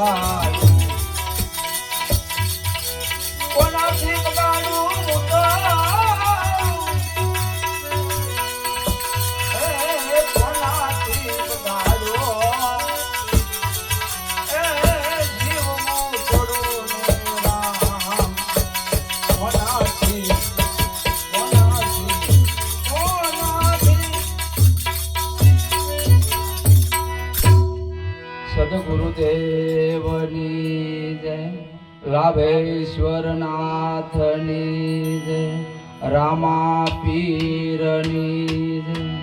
啊。સદગુરુદેવની જય રાભેશ્વરનાથની જય રામા પીરની જય